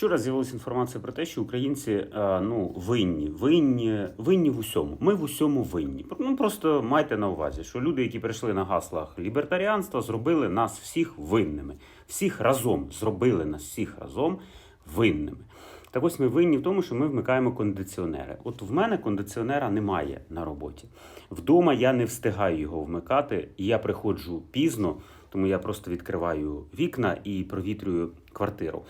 Вчора з'явилася інформація про те, що українці е, ну, винні, винні, винні в усьому. Ми в усьому винні. Ну просто майте на увазі, що люди, які прийшли на гаслах лібертаріанства, зробили нас всіх винними. Всіх разом зробили нас всіх разом винними. Так ось ми винні в тому, що ми вмикаємо кондиціонери. От в мене кондиціонера немає на роботі. Вдома я не встигаю його вмикати, і я приходжу пізно, тому я просто відкриваю вікна і провітрюю квартиру.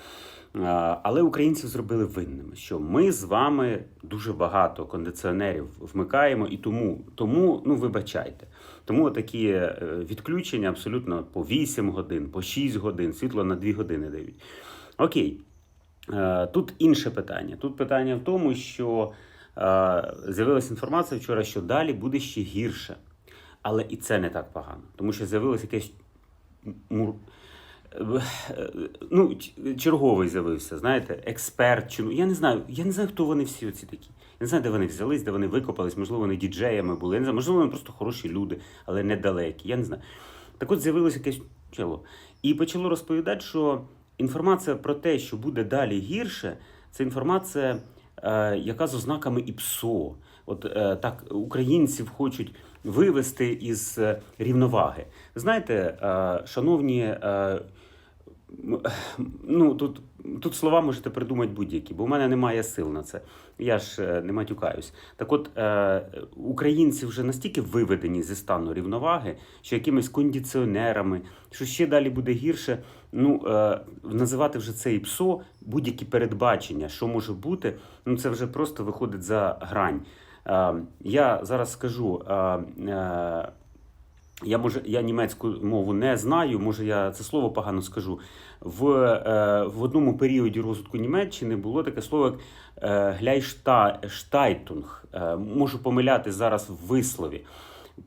Але українців зробили винними, що ми з вами дуже багато кондиціонерів вмикаємо, і тому, тому ну вибачайте. Тому такі е, відключення абсолютно по 8 годин, по 6 годин, світло на 2 години дають. Окей. Е, Тут інше питання. Тут питання в тому, що е, з'явилася інформація вчора, що далі буде ще гірше. Але і це не так погано, тому що з'явилось якесь ну, черговий з'явився, знаєте, експерт. Чи... ну, Я не знаю, я не знаю, хто вони всі оці такі. Я не знаю, де вони взялись, де вони викопались, можливо, вони діджеями були. Я не знаю, можливо, вони просто хороші люди, але недалекі. Я не знаю. Так от з'явилося якесь чело. І почало розповідати, що інформація про те, що буде далі гірше, це інформація, е, яка з ознаками ІПСО. От е, так українців хочуть вивести із е, рівноваги. Знаєте, е, шановні. Ну, тут, тут слова можете придумати будь-які, бо в мене немає сил на це. Я ж е, не матюкаюсь. Так от, е, українці вже настільки виведені зі стану рівноваги, що якимись кондиціонерами, що ще далі буде гірше. Ну, е, називати вже це і ПСО, будь-які передбачення, що може бути, ну це вже просто виходить за грань. Е, я зараз скажу. Е, е, я може я німецьку мову не знаю, може я це слово погано скажу. В, е, в одному періоді розвитку Німеччини було таке слово як е, гляйштайтунг. Е, можу помиляти зараз в вислові.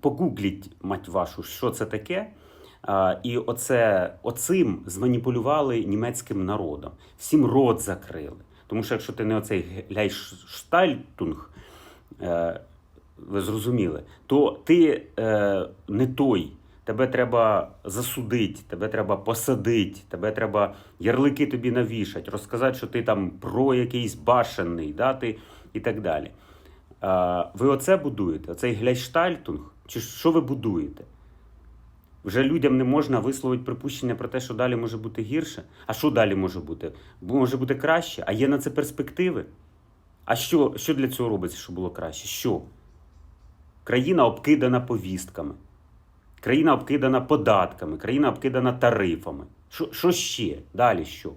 Погугліть, мать вашу, що це таке. А, і оце, оцим зманіпулювали німецьким народом. Всім рот закрили. Тому що якщо ти не оцей гляйштайтунг, е, ви зрозуміли, то ти е, не той. Тебе треба засудити, тебе треба посадити, тебе треба ярлики тобі навішати, розказати, що ти там про якийсь башенний, да, ти, і так далі. Е, ви оце будуєте? Оцей гляйштальтунг? Чи що ви будуєте? Вже людям не можна висловити припущення про те, що далі може бути гірше. А що далі може бути? Може бути краще, а є на це перспективи. А що, що для цього робиться, щоб було краще? Що? Країна обкидана повістками, країна обкидана податками, країна обкидана тарифами. Що, ще? Далі що?